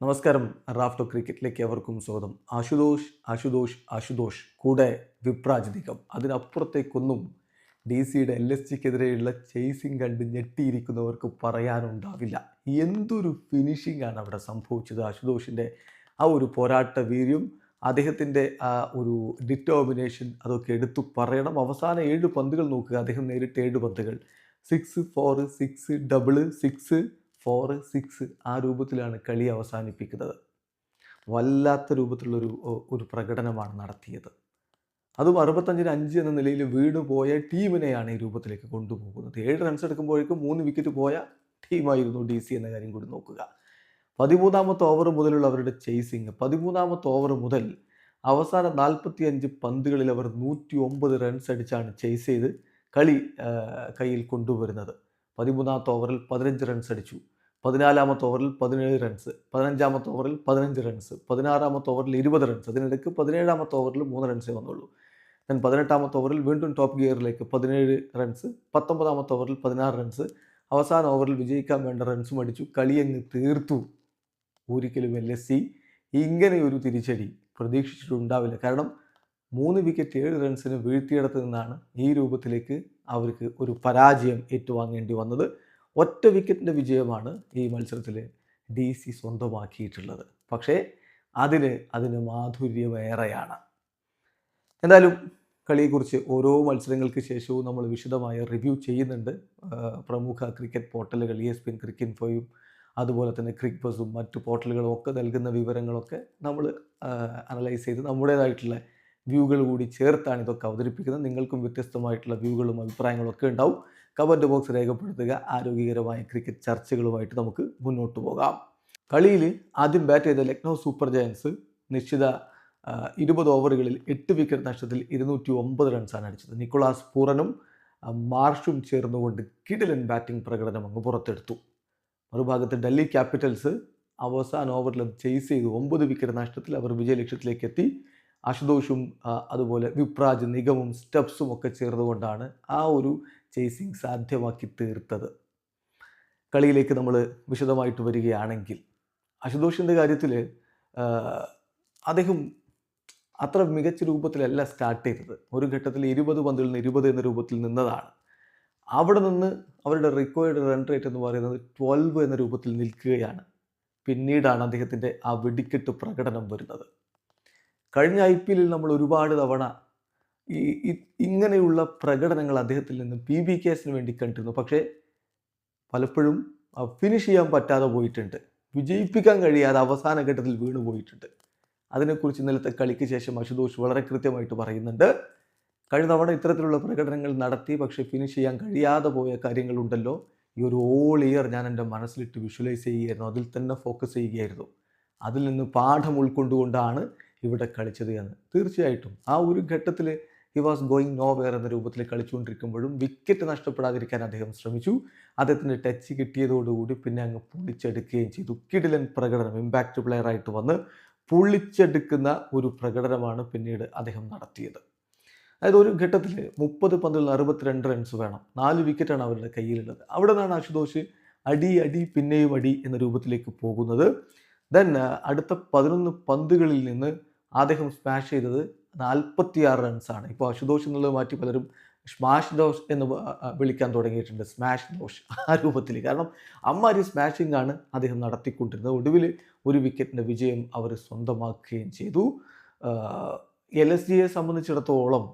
നമസ്കാരം. റാഫ്റ്റോ ക്രിക്കറ്റിലേക്ക് അവർക്കും സ്വാഗതം. ആശുതോഷ് ആശുതോഷ് ആശുതോഷ് കൂടെ വിപ്രാജ് അതിനപ്പുറത്തേക്കൊന്നും ഡി സിയുടെ എൽ എസ് ജിക്കെതിരെയുള്ള ചേസിങ് കണ്ട് ഞെട്ടിയിരിക്കുന്നവർക്ക് പറയാനുണ്ടാവില്ല. എന്തൊരു ഫിനിഷിംഗ് ആണ് അവിടെ സംഭവിച്ചത് ആശുതോഷിന്റെ ആ ഒരു പോരാട്ട വീര്യം. അദ്ദേഹത്തിന്റെ ആ ഒരു ഡിറ്റർമിനേഷൻ അതൊക്കെ എടുത്തു പറയണം. അവസാന ഏഴ് പന്തുകൾ നോക്കുക. അദ്ദേഹം നേരിട്ട് ഏഴ് പന്തുകൾ. Six four six double six four six ആ രൂപത്തിലാണ് കളി അവസാനിപ്പിക്കുന്നത്. വല്ലാത്ത രൂപത്തിലുള്ളൊരു ഒരു പ്രകടനമാണ് നടത്തിയത്. അതും അറുപത്തഞ്ചിന് അഞ്ച് എന്ന നിലയിൽ വീണ് പോയ ടീമിനെയാണ് ഈ രൂപത്തിലേക്ക് കൊണ്ടുപോകുന്നത്. ഏഴ് റൺസ് എടുക്കുമ്പോഴേക്കും മൂന്ന് വിക്കറ്റ് പോയ ടീമായിരുന്നു ഡി സി എന്ന കാര്യം കൂടി നോക്കുക. പതിമൂന്നാമത്തെ ഓവർ മുതലുള്ള അവരുടെ ചേസിങ് പതിമൂന്നാമത്തെ ഓവർ മുതൽ അവസാന നാൽപ്പത്തി അഞ്ച് പന്തുകളിൽ അവർ നൂറ്റി ഒമ്പത് റൺസ് അടിച്ചാണ് ചേസ് ചെയ്ത് കളി കയ്യിൽ കൊണ്ടുവരുന്നത്. പതിമൂന്നാമത്തെ ഓവറിൽ പതിനഞ്ച് റൺസ് അടിച്ചു. പതിനാലാമത്തെ ഓവറിൽ പതിനേഴ് റൺസ് പതിനഞ്ചാമത്തെ ഓവറിൽ പതിനഞ്ച് റൺസ് പതിനാറാമത്തെ ഓവറിൽ ഇരുപത് റൺസ് അതിനിടയ്ക്ക് പതിനേഴാമത്തെ ഓവറിൽ മൂന്ന് റൺസേ വന്നുള്ളൂ. ദെൻ പതിനെട്ടാമത്തെ ഓവറിൽ വീണ്ടും ടോപ്പ് ഗിയറിലേക്ക് പതിനേഴ് റൺസ് പത്തൊമ്പതാമത്തെ ഓവറിൽ പതിനാറ് റൺസ് അവസാന ഓവറിൽ വിജയിക്കാൻ വേണ്ട റൺസും അടിച്ചു. കളിയങ്ങ് തീർത്തു. ഒരിക്കലും എൽ എസ് സി ഇങ്ങനെയൊരു തിരിച്ചടി പ്രതീക്ഷിച്ചിട്ടുണ്ടാവില്ല. കാരണം മൂന്ന് വിക്കറ്റ് ഏഴ് റൺസിന് വീഴ്ത്തിയിടത്ത് നിന്നാണ് ഈ രൂപത്തിലേക്ക് അവർക്ക് ഒരു പരാജയം ഏറ്റുവാങ്ങേണ്ടി വന്നത്. ഒറ്റ വിക്കറ്റിന്റെ വിജയമാണ് ഈ മത്സരത്തിൽ ഡി സി സ്വന്തമാക്കിയിട്ടുള്ളത്. പക്ഷേ അതിന് അതിന് മാധുര്യമേറെയാണ് എന്തായാലും കളിയെക്കുറിച്ച് ഓരോ മത്സരങ്ങൾക്ക് ശേഷവും നമ്മൾ വിശദമായ റിവ്യൂ ചെയ്യുന്നുണ്ട്. പ്രമുഖ ക്രിക്കറ്റ് പോർട്ടലുകൾ ഇ എസ് പി ക്രിക്കറ്റ് ഇൻഫോയും അതുപോലെ തന്നെ ക്രിക്ക് ബസും മറ്റു പോർട്ടലുകളും ഒക്കെ നൽകുന്ന വിവരങ്ങളൊക്കെ നമ്മൾ അനലൈസ് ചെയ്ത് നമ്മുടേതായിട്ടുള്ള വ്യൂകൾ കൂടി ചേർത്താണ് ഇതൊക്കെ അവതരിപ്പിക്കുന്നത്. നിങ്ങൾക്കും വ്യത്യസ്തമായിട്ടുള്ള വ്യൂകളും അഭിപ്രായങ്ങളും ഒക്കെ ഉണ്ടാവും. കമന്റ് ബോക്സ് രേഖപ്പെടുത്തുക. ആരോഗ്യകരമായ ക്രിക്കറ്റ് ചർച്ചകളുമായിട്ട് നമുക്ക് മുന്നോട്ട് പോകാം. കളിയിൽ ആദ്യം ബാറ്റ് ചെയ്ത ലക്നൗ സൂപ്പർ ജയൻസ് നിശ്ചിത ഇരുപത് ഓവറുകളിൽ എട്ട് വിക്കറ്റ് നഷ്ടത്തിൽ ഇരുന്നൂറ്റി ഒമ്പത് റൺസാണ് അടിച്ചത്. നിക്കോളാസ് പൂറനും മാർഷും ചേർന്നുകൊണ്ട് കിടിലൻ ബാറ്റിംഗ് പ്രകടനം അങ്ങ് പുറത്തെടുത്തു. മറുഭാഗത്ത് ഡൽഹി ക്യാപിറ്റൽസ് അവസാന ഓവറിൽ ചെയ്സ് ചെയ്ത്. ഒമ്പത് വിക്കറ്റ് നഷ്ടത്തിൽ അവർ വിജയലക്ഷ്യത്തിലേക്ക് എത്തി. അശുതോഷും അതുപോലെ വിപ്രാജ് നിഗമും സ്റ്റെപ്സും ഒക്കെ ചേർന്നുകൊണ്ടാണ് ആ ഒരു ചേസിങ് സാധ്യമാക്കി തീർത്തത്. കളിയിലേക്ക് നമ്മൾ വിശദമായിട്ട് വരികയാണെങ്കിൽ അശുതോഷിന്റെ കാര്യത്തിൽ അദ്ദേഹം അത്ര മികച്ച രൂപത്തിലല്ല സ്റ്റാർട്ട് ചെയ്തത്. ഒരു ഘട്ടത്തിൽ ഇരുപത് പന്തിൽ നിന്ന് ഇരുപത് എന്ന രൂപത്തിൽ നിന്നതാണ്. അവിടെ നിന്ന് അവരുടെ റിക്വയർഡ് റൺ റേറ്റ് എന്ന് പറയുന്നത് ട്വൽവ് എന്ന രൂപത്തിൽ നിൽക്കുകയാണ്. പിന്നീടാണ് അദ്ദേഹത്തിന്റെ ആ വെടിക്കെട്ട് പ്രകടനം വരുന്നത്. കഴിഞ്ഞ ഐ പി എല്ലിൽ നമ്മൾ ഒരുപാട് തവണ ഈ ഇങ്ങനെയുള്ള പ്രകടനങ്ങൾ അദ്ദേഹത്തിൽ നിന്ന് പി ബി കേസിന് വേണ്ടി കണ്ടിരുന്നു. പക്ഷേ പലപ്പോഴും ഫിനിഷ് ചെയ്യാൻ പറ്റാതെ പോയിട്ടുണ്ട്. വിജയിപ്പിക്കാൻ കഴിയാതെ അവസാന ഘട്ടത്തിൽ വീണു പോയിട്ടുണ്ട്. അതിനെക്കുറിച്ച് ഇന്നലത്തെ കളിക്ക് ശേഷം അശുതോഷ് വളരെ കൃത്യമായിട്ട് പറയുന്നുണ്ട്. കഴിഞ്ഞ തവണ ഇത്തരത്തിലുള്ള പ്രകടനങ്ങൾ നടത്തി പക്ഷേ ഫിനിഷ് ചെയ്യാൻ കഴിയാതെ പോയ കാര്യങ്ങളുണ്ടല്ലോ. ഈ ഒരു ഓൾ ഇയർ ഞാൻ എന്റെ മനസ്സിലിട്ട് വിഷ്വലൈസ് ചെയ്യുകയായിരുന്നു. അതിൽ തന്നെ ഫോക്കസ് ചെയ്യുകയായിരുന്നു. അതിൽ നിന്ന് പാഠം ഉൾക്കൊണ്ടുകൊണ്ടാണ് ഇവിടെ കളിച്ചത് എന്ന്. തീർച്ചയായിട്ടും. ആ ഒരു ഘട്ടത്തിൽ he was going nowhere എന്ന രൂപത്തിൽ കളിച്ചുകൊണ്ടിരിക്കുമ്പോഴും വിക്കറ്റ് നഷ്ടപ്പെടാതിരിക്കാൻ അദ്ദേഹം ശ്രമിച്ചു. അദ്ദേഹത്തിന്റെ ടച്ച് കിട്ടിയതോടുകൂടി പിന്നെ അങ്ങ് പൊളിച്ചെടുക്കുകയും ചെയ്തു. കിടിലൻ പ്രകടനം ഇമ്പാക്റ്റ് പ്ലെയറായിട്ട് വന്ന് പൊളിച്ചെടുക്കുന്ന ഒരു പ്രകടനമാണ് പിന്നീട് അദ്ദേഹം നടത്തിയത്. അതായത് ഒരു ഘട്ടത്തിൽ മുപ്പത് പന്തിൽ അറുപത്തിരണ്ട് റൺസ് വേണം. നാല് വിക്കറ്റാണ് അവരുടെ കയ്യിലുള്ളത്. അവിടെ നിന്നാണ് അശുതോഷ് അടി അടി പിന്നെയും അടി എന്ന രൂപത്തിലേക്ക് പോകുന്നത്. ദെൻ അടുത്ത പതിനൊന്ന് പന്തുകളിൽ നിന്ന് അദ്ദേഹം സ്മാഷ് ചെയ്തത് നാൽപ്പത്തിയാറ് റൺസാണ് ഇപ്പോൾ അശുതോഷ് എന്നുള്ളത് മാറ്റി പലരും സ്മാഷ് ദോഷ് എന്ന് വിളിക്കാൻ തുടങ്ങിയിട്ടുണ്ട്. സ്മാഷ് ദോഷ് ആ രൂപത്തിൽ. കാരണം അമ്മാരി സ്മാഷിംഗ് ആണ് അദ്ദേഹം നടത്തിക്കൊണ്ടിരുന്നത്. ഒടുവിൽ ഒരു വിക്കറ്റിന്റെ വിജയം അവർ സ്വന്തമാക്കുകയും ചെയ്തു. എൽ എസ് ജിയെ സംബന്ധിച്ചിടത്തോളം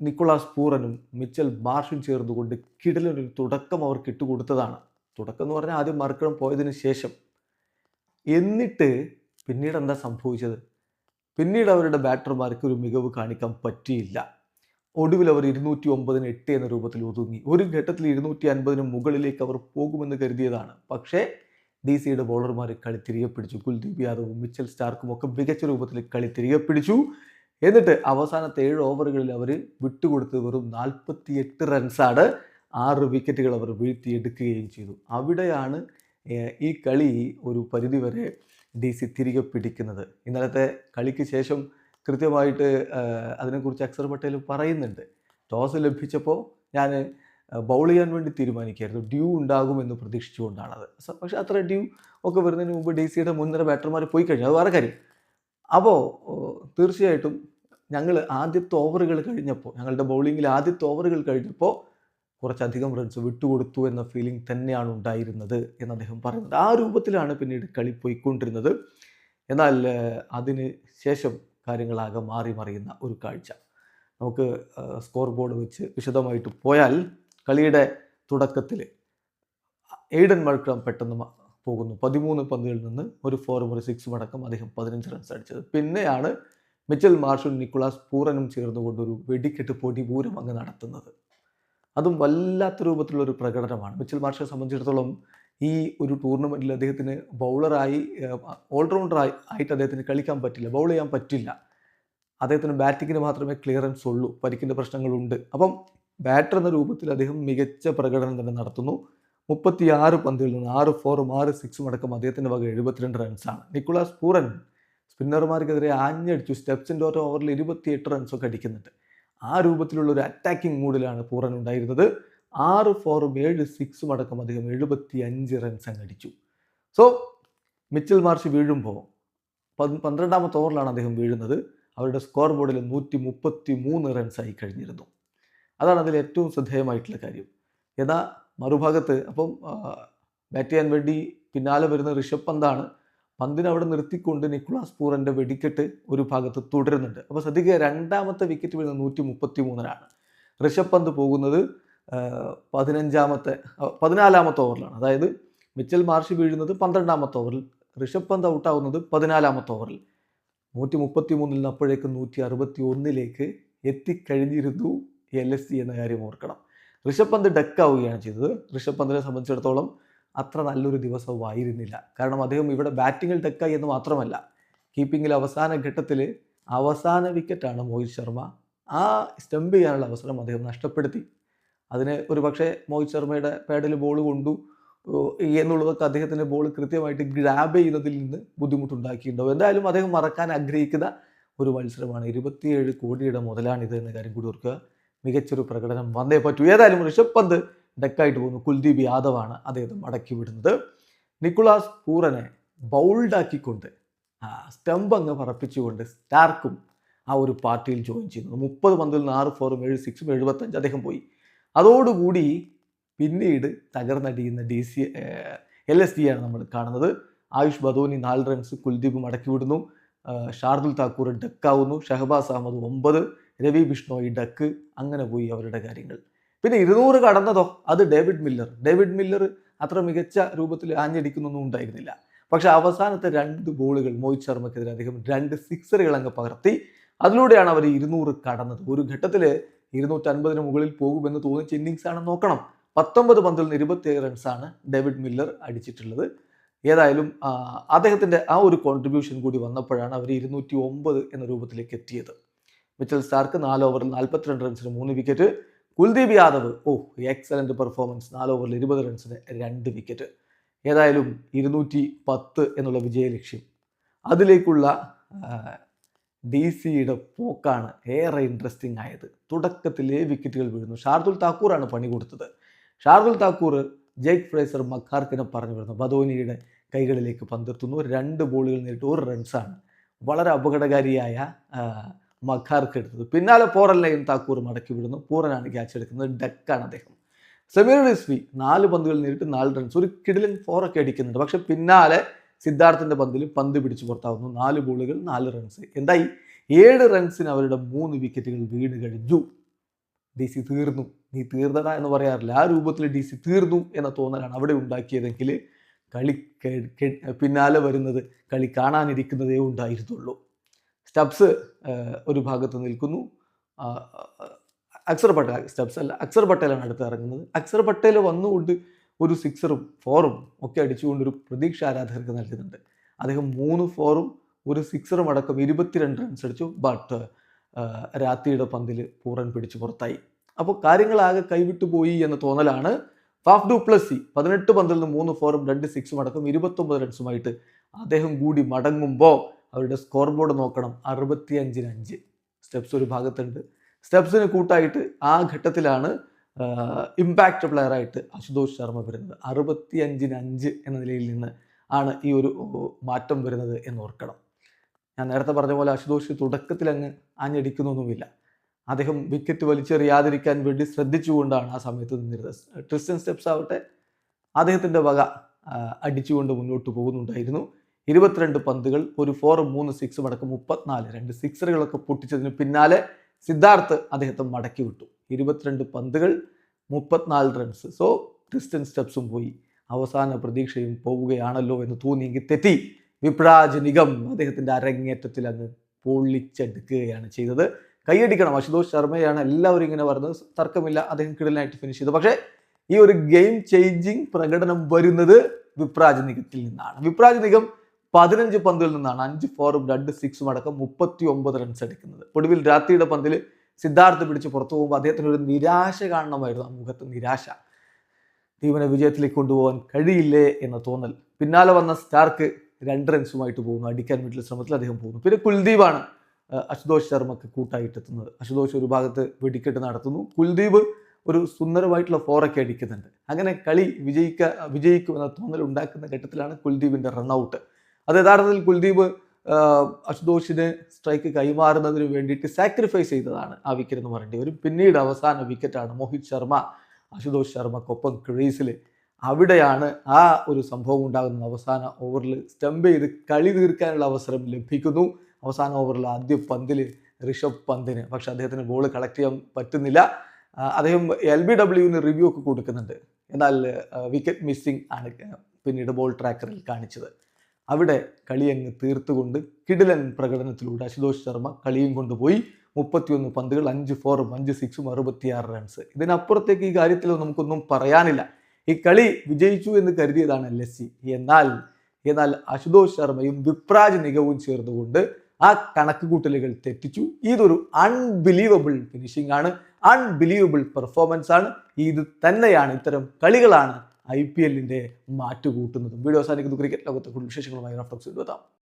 നിക്കോളാസ് പൂറനും മിച്ചൽ മാർഷും ചേർന്നുകൊണ്ട് കിടലൊരു തുടക്കം അവർക്ക് ഇട്ടുകൊടുത്തതാണ്. തുടക്കം എന്ന് പറഞ്ഞാൽ ആദ്യം മറക്കണം പോയതിനു ശേഷം. എന്നിട്ട് പിന്നീട് എന്താ സംഭവിച്ചത്? പിന്നീട് അവരുടെ ബാറ്റർമാർക്ക് ഒരു മികവ് കാണിക്കാൻ പറ്റിയില്ല. ഒടുവിൽ അവർ ഇരുന്നൂറ്റി ഒമ്പതിന് എട്ട് എന്ന രൂപത്തിൽ ഒതുങ്ങി. ഒരു ഘട്ടത്തിൽ ഇരുന്നൂറ്റി അൻപതിന് മുകളിലേക്ക് അവർ പോകുമെന്ന് കരുതിയതാണ്. പക്ഷേ ഡി സിയുടെ ബൗളർമാർ കളി തിരികെ പിടിച്ചു. കുൽദീപ് യാദവും മിച്ചൽ സ്റ്റാർക്കും ഒക്കെ മികച്ച രൂപത്തിൽ കളി തിരികെ പിടിച്ചു. എന്നിട്ട് അവസാനത്തെ ഏഴ് ഓവറുകളിൽ അവർ വിട്ടുകൊടുത്ത് വെറും നാൽപ്പത്തി എട്ട് റൺസാണ്. ആറ് വിക്കറ്റുകൾ അവർ വീഴ്ത്തിയെടുക്കുകയും ചെയ്തു. അവിടെയാണ് ഈ കളി ഒരു പരിധിവരെ ഡി സി തിരികെ പിടിക്കുന്നത്. ഇന്നലത്തെ കളിക്ക് ശേഷം കൃത്യമായിട്ട് അതിനെക്കുറിച്ച് അക്സർ പട്ടേൽ പറയുന്നുണ്ട്. ടോസ് ലഭിച്ചപ്പോൾ ഞാൻ ബൗൾ ചെയ്യാൻ വേണ്ടി തീരുമാനിക്കുകയായിരുന്നു. ഡ്യൂ ഉണ്ടാകുമെന്ന് പ്രതീക്ഷിച്ചുകൊണ്ടാണത്. പക്ഷേ അത്ര ഡ്യൂ ഒക്കെ വരുന്നതിന് മുമ്പ് ഡി സിയുടെ മുൻനിര ബാറ്റർമാർ പോയി കഴിഞ്ഞു. അത് വേറെ കാര്യം. അപ്പോൾ തീർച്ചയായിട്ടും ഞങ്ങൾ ആദ്യത്തെ ഓവറുകൾ കഴിഞ്ഞപ്പോൾ ഞങ്ങളുടെ ബൗളിങ്ങിൽ ആദ്യത്തെ ഓവറുകൾ കഴിഞ്ഞപ്പോൾ കുറച്ചധികം റൺസ് വിട്ടുകൊടുത്തു എന്ന ഫീലിംഗ് തന്നെയാണ് ഉണ്ടായിരുന്നത് എന്ന് അദ്ദേഹം പറയുന്നത്. ആ രൂപത്തിലാണ് പിന്നീട് കളി പോയിക്കൊണ്ടിരുന്നത്. എന്നാൽ അതിന് ശേഷം കാര്യങ്ങളാകെ മാറി മറിയുന്ന ഒരു കാഴ്ച. നമുക്ക് സ്കോർ ബോർഡ് വെച്ച് വിശദമായിട്ട് പോയാൽ കളിയുടെ തുടക്കത്തിൽ എയ്ഡൻ മൾക്രം പെട്ടെന്ന് പോകുന്നു. പതിമൂന്ന് പന്തുകളിൽ നിന്ന് ഒരു ഫോറും ഒരു സിക്സും അടക്കം അദ്ദേഹം പതിനഞ്ച് റൺസ് അടിച്ചത്. പിന്നെയാണ് മിച്ചൽ മാർഷും നിക്കുളാസ് പൂറനും ചേർന്നുകൊണ്ട് ഒരു വെടിക്കെട്ട് പൊടിപൂരം അങ്ങ് നടത്തുന്നത്. അതും വല്ലാത്ത രൂപത്തിലുള്ള ഒരു പ്രകടനമാണ്. മിച്ചൽ മാർഷെ സംബന്ധിച്ചിടത്തോളം ഈ ഒരു ടൂർണമെന്റിൽ അദ്ദേഹത്തിന് ബൗളറായി ഓൾറൗണ്ടറായി ആയിട്ട് അദ്ദേഹത്തിന് കളിക്കാൻ പറ്റില്ല. ബൗൾ ചെയ്യാൻ പറ്റില്ല. അദ്ദേഹത്തിന് ബാറ്റിങ്ങിന് മാത്രമേ ക്ലിയറൻസ് ഉള്ളൂ. പരിക്കിന്റെ പ്രശ്നങ്ങളുണ്ട്. അപ്പം ബാറ്റർ എന്ന രൂപത്തിൽ അദ്ദേഹം മികച്ച പ്രകടനം തന്നെ നടത്തുന്നു. മുപ്പത്തിയാറ് പന്തുകളിൽ നിന്ന് ആറ് ഫോറും ആറ് സിക്സും അടക്കം അദ്ദേഹത്തിന്റെ വക എഴുപത്തിരണ്ട് റൺസാണ്. നിക്കുളാസ് പൂരൻ സ്പിന്നർമാർക്കെതിരെ ആഞ്ഞടിച്ചു. സ്റ്റെപ്സിന്റെ ഓരോ ഓവറിൽ ഇരുപത്തിയെട്ട് റൺസൊക്കെ അടിക്കുന്നുണ്ട്. ആ രൂപത്തിലുള്ള ഒരു അറ്റാക്കിംഗ് മൂഡിലാണ് പൂരൻ ഉണ്ടായിരുന്നത്. ആറ് ഫോറും ഏഴ് സിക്സും അടക്കം അദ്ദേഹം എഴുപത്തി അഞ്ച് റൺസ് അങ്ങ് അടിച്ചു. സോ മിച്ചൽ മാർച്ച് വീഴുമ്പോൾ പന്ത് പന്ത്രണ്ടാമത്തെ ഓവറിലാണ് അദ്ദേഹം വീഴുന്നത്. അവരുടെ സ്കോർ ബോർഡിൽ നൂറ്റി മുപ്പത്തി മൂന്ന് റൺസായി കഴിഞ്ഞിരുന്നു. അതാണ് അതിൽ ഏറ്റവും ശ്രദ്ധേയമായിട്ടുള്ള കാര്യം. എന്നാൽ മറുഭാഗത്ത് അപ്പം ബാറ്റ് ചെയ്യാൻ വേണ്ടി പിന്നാലെ വരുന്ന ഋഷഭ് പന്താണ് പന്തിനെ അവിടെ നിർത്തിക്കൊണ്ട് നിക്കുളാസ് പൂറിന്റെ വെടിക്കെട്ട് ഒരു ഭാഗത്ത് തുടരുന്നുണ്ട്. അപ്പോൾ ശ്രദ്ധിക്കുക രണ്ടാമത്തെ വിക്കറ്റ് വീഴുന്നത് നൂറ്റി മുപ്പത്തി മൂന്നിനാണ് ഋഷഭ് പന്ത് പോകുന്നത് പതിനഞ്ചാമത്തെ പതിനാലാമത്തെ ഓവറിലാണ് അതായത് മിച്ചൽ മാർഷ് വീഴുന്നത് പന്ത്രണ്ടാമത്തെ ഓവറിൽ ഋഷഭ് പന്ത് ഔട്ടാവുന്നത് പതിനാലാമത്തെ ഓവറിൽ നൂറ്റി മുപ്പത്തി മൂന്നിൽ നിന്ന് അപ്പോഴേക്ക് നൂറ്റി അറുപത്തി ഒന്നിലേക്ക് എത്തിക്കഴിഞ്ഞിരുന്നു എൽ എസ് സി എന്ന കാര്യം ഓർക്കണം. ഋഷഭ് പന്ത് ഡക്കാവുകയാണ് ചെയ്തത്. ഋഷഭ് പന്തിനെ സംബന്ധിച്ചിടത്തോളം അത്ര നല്ലൊരു ദിവസമായിരുന്നില്ല കാരണം അദ്ദേഹം ഇവിടെ ബാറ്റിങ്ങിൽ തെക്കായി എന്ന് മാത്രമല്ല കീപ്പിങ്ങിൽ അവസാന ഘട്ടത്തിൽ അവസാന വിക്കറ്റാണ് മോഹിത് ശർമ്മ. ആ സ്റ്റംപ് ചെയ്യാനുള്ള അവസരം അദ്ദേഹം നഷ്ടപ്പെടുത്തി. അതിന് ഒരു പക്ഷേ മോഹിത് ശർമ്മയുടെ പാഡിൽ ബോൾ കൊണ്ടു എന്നുള്ളതൊക്കെ അദ്ദേഹത്തിന്റെ ബോൾ കൃത്യമായിട്ട് ഗ്രാബ് ചെയ്യുന്നതിൽ നിന്ന് ബുദ്ധിമുട്ടുണ്ടാക്കിയിട്ടുണ്ടാവും. എന്തായാലും അദ്ദേഹം മറക്കാൻ ആഗ്രഹിക്കുന്ന ഒരു മത്സരമാണ്. ഇരുപത്തിയേഴ് കോടിയുടെ മുതലാണിത് എന്ന കാര്യം കൂടി ഓർക്കുക. മികച്ചൊരു പ്രകടനം വന്നേ പറ്റൂ. ഏതായാലും ഋഷഭ് പന്ത് ഡെക്കായിട്ട് പോകുന്നു. കുൽദീപ് യാദവാണ് അദ്ദേഹത്തെ മടക്കി വിടുന്നത്. നിക്കുളാസ് പൂറനെ ബൗൾഡാക്കിക്കൊണ്ട് ആ സ്റ്റംപ് അങ്ങ് പറപ്പിച്ചുകൊണ്ട് സ്റ്റാർക്കും ആ ഒരു പാർട്ടിയിൽ ജോയിൻ ചെയ്യുന്നു. മുപ്പത് പന്തിൽ നിന്ന് ആറ് ഫോറും ഏഴ് സിക്സും എഴുപത്തഞ്ച് അദ്ദേഹം പോയി. അതോടുകൂടി പിന്നീട് തകർന്നടിയുന്ന D C L S D ആണ് നമ്മൾ കാണുന്നത്. ആയുഷ് ബദോനി നാല് റൺസ് കുൽദീപ് മടക്കി വിടുന്നു. ഷാർദുൽ താക്കൂർ ഡക്കാവുന്നു. ഷഹബാസ് അഹമ്മദ് ഒമ്പത്. രവി ബിഷ്ണോയി ഡക്ക്. അങ്ങനെ പോയി അവരുടെ കാര്യങ്ങൾ. പിന്നെ ഇരുന്നൂറ് കടന്നതോ? അത് ഡേവിഡ് മില്ലർ. ഡേവിഡ് മില്ലർ അത്ര മികച്ച രൂപത്തിൽ ആഞ്ഞടിക്കുന്നൊന്നും ഉണ്ടായിരുന്നില്ല. പക്ഷെ അവസാനത്തെ രണ്ട് ബോളുകൾ മോഹിത് ശർമ്മക്കെതിരെ അദ്ദേഹം രണ്ട് സിക്സറുകൾ അങ്ങ് പകർത്തി. അതിലൂടെയാണ് അവർ ഇരുന്നൂറ് കടന്നത്. ഒരു ഘട്ടത്തിൽ ഇരുന്നൂറ്റൻപതിന് മുകളിൽ പോകുമെന്ന് തോന്നിച്ച ഇന്നിങ്സ് ആണെന്ന് നോക്കണം. പത്തൊമ്പത് പന്തിൽ നിന്ന് ഇരുപത്തിയേഴ് റൺസാണ് ഡേവിഡ് മില്ലർ അടിച്ചിട്ടുള്ളത്. ഏതായാലും അദ്ദേഹത്തിന്റെ ആ ഒരു കോൺട്രിബ്യൂഷൻ കൂടി വന്നപ്പോഴാണ് അവർ ഇരുന്നൂറ്റി ഒമ്പത് എന്ന രൂപത്തിലേക്ക് എത്തിയത്. മിച്ചൽ സ്റ്റാർക്ക് നാല് ഓവറിൽ നാൽപ്പത്തിരണ്ട് റൺസിന് മൂന്ന് wicket Kuldeep Yadav oh excellent performance നാല് ഓവറിൽ ഇരുപത് റൺസിന് രണ്ട് വിക്കറ്റ് ഏതായാലും ഇരുന്നൂറ്റി പത്ത് എന്നുള്ള വിജയലക്ഷ്യം. അതിലേക്കുള്ള ഡി സിയുടെ പോക്കാണ് ഏറെ ഇൻട്രസ്റ്റിംഗ് ആയത്. തുടക്കത്തിലേ വിക്കറ്റുകൾ വീഴുന്നു. ഷാർദുൽ താക്കൂറാണ് പണി കൊടുത്തത്. ഷാർദുൽ താക്കൂർ ജേക്ക് ഫ്രേസർ മക്കാർക്കിനെ പറഞ്ഞു വിടുന്നു ബദോനിയുടെ കൈകളിലേക്ക് പന്തെത്തുന്നു. രണ്ട് ബോളുകൾ നേരിട്ട് ഒരു റൺസാണ് വളരെ അപകടകാരിയായ ആ, മക്കാർക്ക് എടുത്തത് പിന്നാലെ പോറല്ലേയും താക്കൂർ മടക്കി വിടുന്നു. പൂറനാണ് ക്യാച്ച് എടുക്കുന്നത്. ഡക്കാണ് അദ്ദേഹം. സമീർ റിസ്വി നാല് പന്തുകൾ നേരിട്ട് നാല് റൺസ് ഒരു കിടിലൻ ഫോറൊക്കെ അടിക്കുന്നുണ്ട്. പക്ഷെ പിന്നാലെ സിദ്ധാർത്ഥിന്റെ പന്തിൽ പന്ത് പിടിച്ചു പുറത്താവുന്നു. നാല് ബോളുകൾ നാല് റൺസ് എന്തായി? ഏഴ് റൺസിന് അവരുടെ മൂന്ന് വിക്കറ്റുകൾ വീണ് കഴിഞ്ഞു. ഡി സി തീർന്നു. നീ തീർന്നടാ എന്ന് പറയാറില്ല. ആ രൂപത്തിൽ ഡി സി തീർന്നു എന്ന തോന്നലാണ് അവിടെ ഉണ്ടാക്കിയതെങ്കിൽ കളി പിന്നാലെ വരുന്നത് കളി കാണാനിരിക്കുന്നതേ ഉണ്ടായിരുന്നുള്ളൂ. സ്റ്റബ്സ് ഒരു ഭാഗത്ത് നിൽക്കുന്നു. അക്സർ പട്ടേൽ സ്റ്റബ്സ് അല്ല അക്സർ പട്ടേലാണ് അടുത്ത് ഇറങ്ങുന്നത്. അക്സർ പട്ടേൽ വന്നുകൊണ്ട് ഒരു സിക്സറും ഫോറും ഒക്കെ അടിച്ചുകൊണ്ട് ഒരു പ്രതീക്ഷ ആരാധകർക്ക് നൽകുന്നുണ്ട്. അദ്ദേഹം മൂന്ന് ഫോറും ഒരു സിക്സറും അടക്കം ഇരുപത്തിരണ്ട് റൺസ് അടിച്ചു. ബട്ട് രാത്രിയുടെ പന്തിൽ പൂറൻ പിടിച്ചു പുറത്തായി. അപ്പോൾ കാര്യങ്ങളാകെ കൈവിട്ടു പോയി എന്ന തോന്നലാണ്. ഫാഫ് ഡു പ്ലസ് സി പതിനെട്ട് പന്തിൽ നിന്ന് മൂന്ന് ഫോറും രണ്ട് സിക്സും അടക്കം ഇരുപത്തൊമ്പത് റൺസുമായിട്ട് അദ്ദേഹം കൂടി മടങ്ങുമ്പോൾ അവരുടെ സ്കോർ ബോർഡ് നോക്കണം. അറുപത്തി അഞ്ചിന് അഞ്ച്. സ്റ്റെപ്സ് ഒരു ഭാഗത്തുണ്ട്. സ്റ്റെപ്സിന് കൂട്ടായിട്ട് ആ ഘട്ടത്തിലാണ് ഇമ്പാക്റ്റ് പ്ലെയറായിട്ട് അശുതോഷ് ശർമ്മ വരുന്നത്. അറുപത്തി അഞ്ചിന് അഞ്ച് എന്ന നിലയിൽ നിന്ന് ആണ് ഈ ഒരു മാറ്റം വരുന്നത് എന്ന് ഓർക്കണം. ഞാൻ നേരത്തെ പറഞ്ഞ പോലെ അശുതോഷ് തുടക്കത്തിൽ അങ്ങ് ആഞ്ഞടിക്കുന്നൊന്നുമില്ല. അദ്ദേഹം വിക്കറ്റ് വലിച്ചെറിയാതിരിക്കാൻ വേണ്ടി ശ്രദ്ധിച്ചുകൊണ്ടാണ് ആ സമയത്ത് നിന്നിരുന്നത്. ട്രിസ്റ്റൻ സ്റ്റെപ്സ് ആവട്ടെ അദ്ദേഹത്തിന്റെ വക അടിച്ചുകൊണ്ട് മുന്നോട്ട് പോകുന്നുണ്ടായിരുന്നു. ഇരുപത്തിരണ്ട് പന്തുകൾ ഒരു ഫോറും മൂന്ന് സിക്സും അടക്കം മുപ്പത്തിനാല്. രണ്ട് സിക്സറുകളൊക്കെ പൊട്ടിച്ചതിന് പിന്നാലെ സിദ്ധാർത്ഥ് അദ്ദേഹത്തെ മടക്കി വിട്ടു. ഇരുപത്തിരണ്ട് പന്തുകൾ മുപ്പത്തിനാല് റൺസ് സോ ക്രിസ്റ്റൻ സ്റ്റെപ്സും പോയി. അവസാന പ്രതീക്ഷയും പോവുകയാണല്ലോ എന്ന് തോന്നിയെങ്കിൽ തെറ്റി. വിപ്രാജ് നിഗം അദ്ദേഹത്തിന്റെ അരങ്ങേറ്റത്തിൽ അങ്ങ് പൊള്ളിച്ചെടുക്കുകയാണ് ചെയ്തത്. കൈയടിക്കണം. അശുതോഷ് ശർമ്മയാണ് എല്ലാവരും ഇങ്ങനെ പറഞ്ഞത്. തർക്കമില്ല. അദ്ദേഹം കിടലായിട്ട് ഫിനിഷ് ചെയ്തു. പക്ഷേ ഈ ഒരു ഗെയിം ചേഞ്ചിങ് പ്രകടനം വരുന്നത് വിപ്രാജ് നിഗത്തിൽ നിന്നാണ്. വിപ്രാജ് നിഗം പതിനഞ്ച് പന്തുകളിൽ നിന്നാണ് അഞ്ച് ഫോറും രണ്ട് സിക്സും അടക്കം മുപ്പത്തി ഒമ്പത് റൺസ് അടിക്കുന്നത് ഒടുവിൽ രാത്രിയുടെ പന്തിൽ സിദ്ധാർത്ഥ് പിടിച്ച് പുറത്തു പോകുമ്പോൾ അദ്ദേഹത്തിന് ഒരു നിരാശ കാണണമായിരുന്നു ആ മുഖത്ത് നിരാശ. ദീപനെ വിജയത്തിലേക്ക് കൊണ്ടുപോകാൻ കഴിയില്ലേ എന്ന തോന്നൽ. പിന്നാലെ വന്ന സ്റ്റാർക്ക് രണ്ട് റൺസുമായിട്ട് പോകുന്നു. അടിക്കാൻ വേണ്ടിയുള്ള ശ്രമത്തിൽ അദ്ദേഹം പോകുന്നു. പിന്നെ കുൽദീപാണ് അശുതോഷ് ശർമ്മക്ക് കൂട്ടായിട്ട് എത്തുന്നത് അശുതോഷ് ഒരു ഭാഗത്ത് വെടിക്കെട്ട് നടത്തുന്നു. കുൽദീപ് ഒരു സുന്ദരമായിട്ടുള്ള ഫോറൊക്കെ അടിക്കുന്നുണ്ട്. അങ്ങനെ കളി വിജയിക്ക വിജയിക്കുമെന്ന തോന്നൽ ഉണ്ടാക്കുന്ന ഘട്ടത്തിലാണ് കുൽദീപിന്റെ റൺഔട്ട് അത് യഥാർത്ഥത്തിൽ കുൽദീപ് ആ, സ്ട്രൈക്ക് കൈമാറുന്നതിന് വേണ്ടിയിട്ട് സാക്രിഫൈസ് ചെയ്തതാണ് ആ വിക്കറ്റ് എന്ന് പറയേണ്ടി വരും. പിന്നീട് അവസാന വിക്കറ്റാണ് മോഹിത് ശർമ്മ അശുതോഷ് ശർമ്മക്കൊപ്പം ക്രീസിൽ അവിടെയാണ് ആ ഒരു സംഭവം ഉണ്ടാകുന്നത്. അവസാന ഓവറിൽ സ്റ്റംപ് ചെയ്ത് കളി തീർക്കാനുള്ള അവസരം ലഭിക്കുന്നു. അവസാന ഓവറിൽ ആദ്യ പന്തിൽ ഋഷഭ് പന്തിന്. പക്ഷെ അദ്ദേഹത്തിന് ബോൾ കളക്ട് ചെയ്യാൻ പറ്റുന്നില്ല. അദ്ദേഹം എൽ ബി ഡബ്ല്യുവിന് റിവ്യൂ ഒക്കെ കൊടുക്കുന്നുണ്ട്. എന്നാൽ വിക്കറ്റ് മിസ്സിംഗ് ആണ് പിന്നീട് ബോൾ ട്രാക്കറിൽ കാണിച്ചത്. അവിടെ കളിയങ്ങ് തീർത്തുകൊണ്ട് കിടിലൻ പ്രകടനത്തിലൂടെ അശുതോഷ് ശർമ്മ കളിയും കൊണ്ടുപോയി. മുപ്പത്തിയൊന്ന് പന്തുകൾ അഞ്ച് ഫോറും അഞ്ച് സിക്സും അറുപത്തിയാറ് റൺസ് ഇതിനപ്പുറത്തേക്ക് ഈ കാര്യത്തിൽ നമുക്കൊന്നും പറയാനില്ല. ഈ കളി വിജയിച്ചു എന്ന് കരുതിയതാണ് ലെസ്സി എന്നാൽ എന്നാൽ അശുതോഷ് ശർമ്മയും വിപ്രാജ് നികവും ചേർന്നുകൊണ്ട് ആ കണക്ക് കൂട്ടലുകൾ തെറ്റിച്ചു. ഇതൊരു അൺബിലീവബിൾ ഫിനിഷിംഗ് ആണ്. അൺബിലീവബിൾ പെർഫോമൻസ് ആണ്. ഇത് തന്നെയാണ് ഇത്തരം കളികളാണ് ഐ പി എല്ലിന്റെ മാറ്റുകൂട്ടുന്നതും. വീഡിയോ അവസാനിക്കുന്നു. ക്രിക്കറ്റ് ലോകത്തെ കൂടുതൽ വിശേഷങ്ങളുമായി റഫ്ലക്സ് എത്താം.